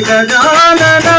గజానన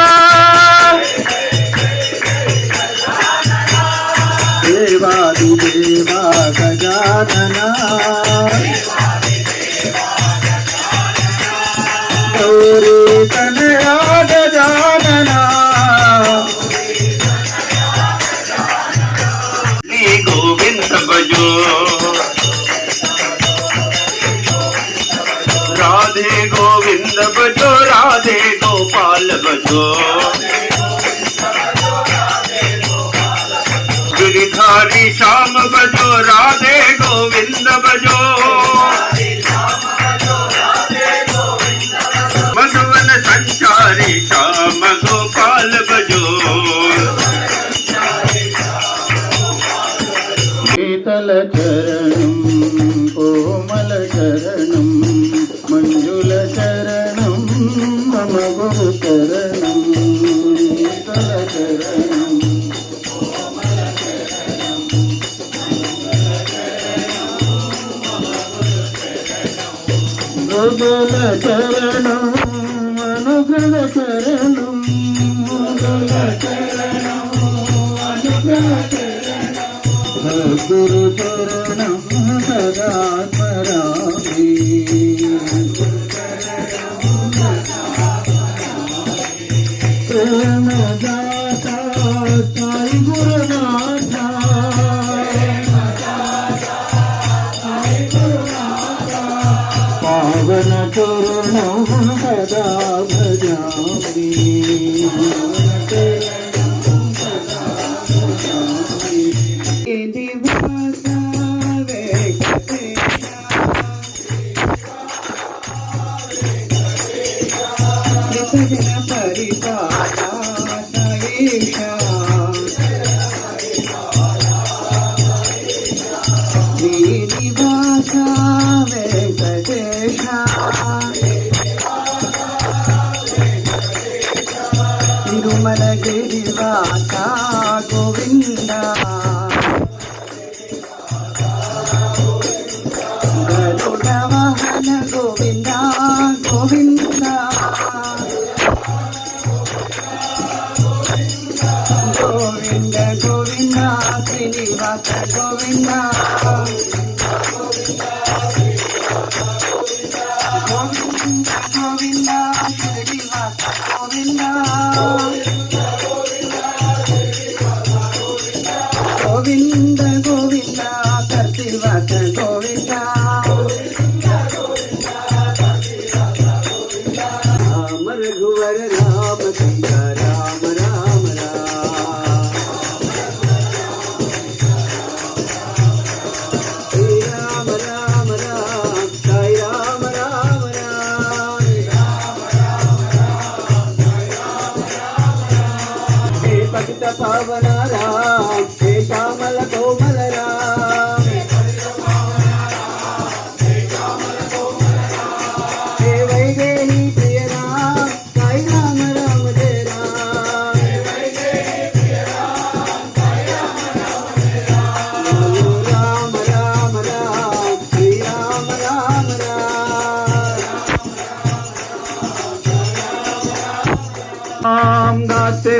गिरिधारी श्याम बजो राधे गोविंद बजो అనుగ్రహ చరణం గురు చరణం సదాత్మరామి ప్రేమదాత గురునాథ పావన చరణం सदा भजामि दिवासा గిరివాస గోవింద? గరుడ వాహన గోవింద గోవింద? గోవింద గోవింద శ్రీనివాస గోవింద గోవింద?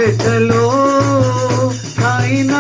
పెట్టలో ఆయన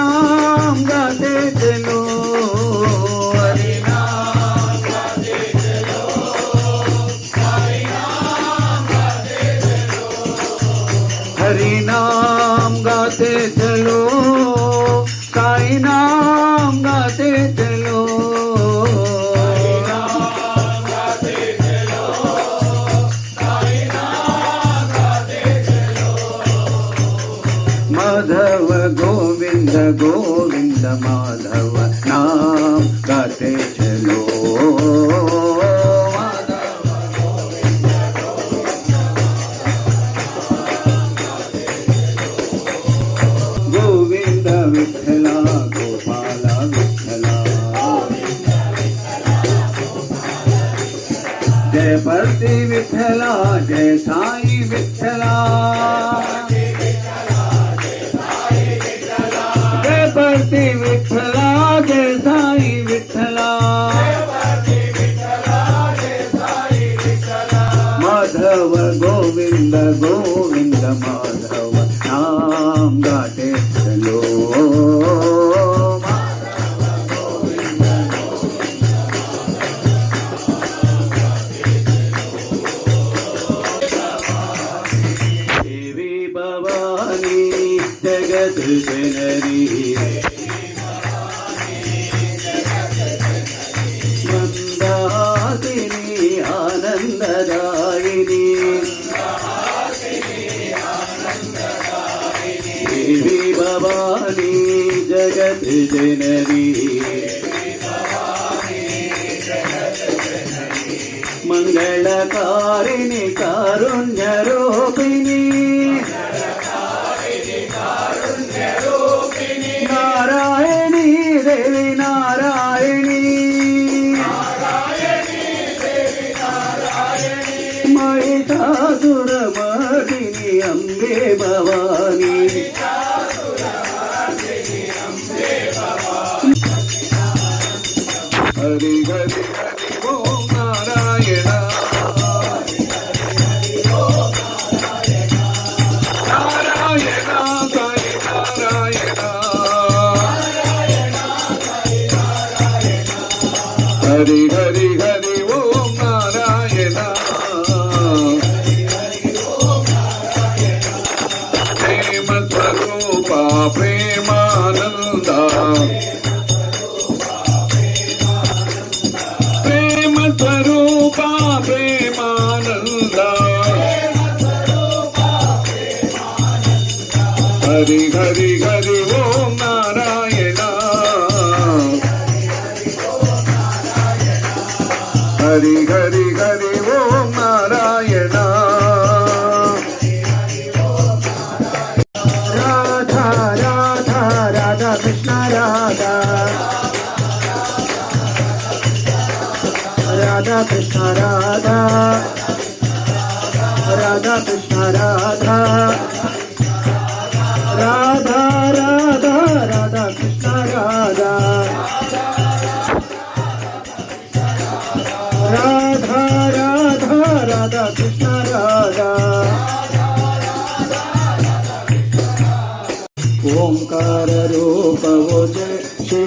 జనని మంగళకారిణి కారుణ్యరూపిణి నారాయణి దేవి నారాయణి. మహిషాసురమర్దిని అంబే హరి హరి హరి ఓం నారాయణ. ప్రేమ స్వరూప ప్రేమానంద. ప్రేమ స్వరూప ప్రేమానంద. హరి హరి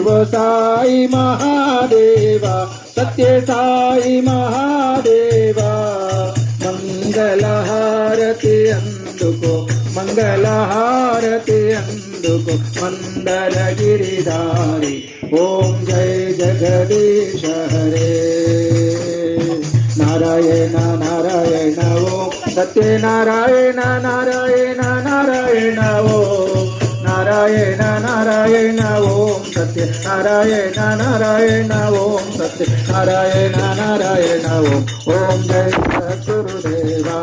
శివ సాయి మహాదేవ సత్య సాయి మహాదేవ మంగళహారతి అందుకో మంగళహారతి అందుకో మందర గిరిధారి ఓం జయ జగదీశ హరే నారాయణ నారాయణ ఓం సత్యనారాయణ నారాయణ నారాయణ ఓం నారాయణ నారాయణ ఓం సత్య నారాయణ నారాయణ ఓం సత్య నారాయణ నారాయణ ఓం. ఓం జయ సద్గురుదేవా.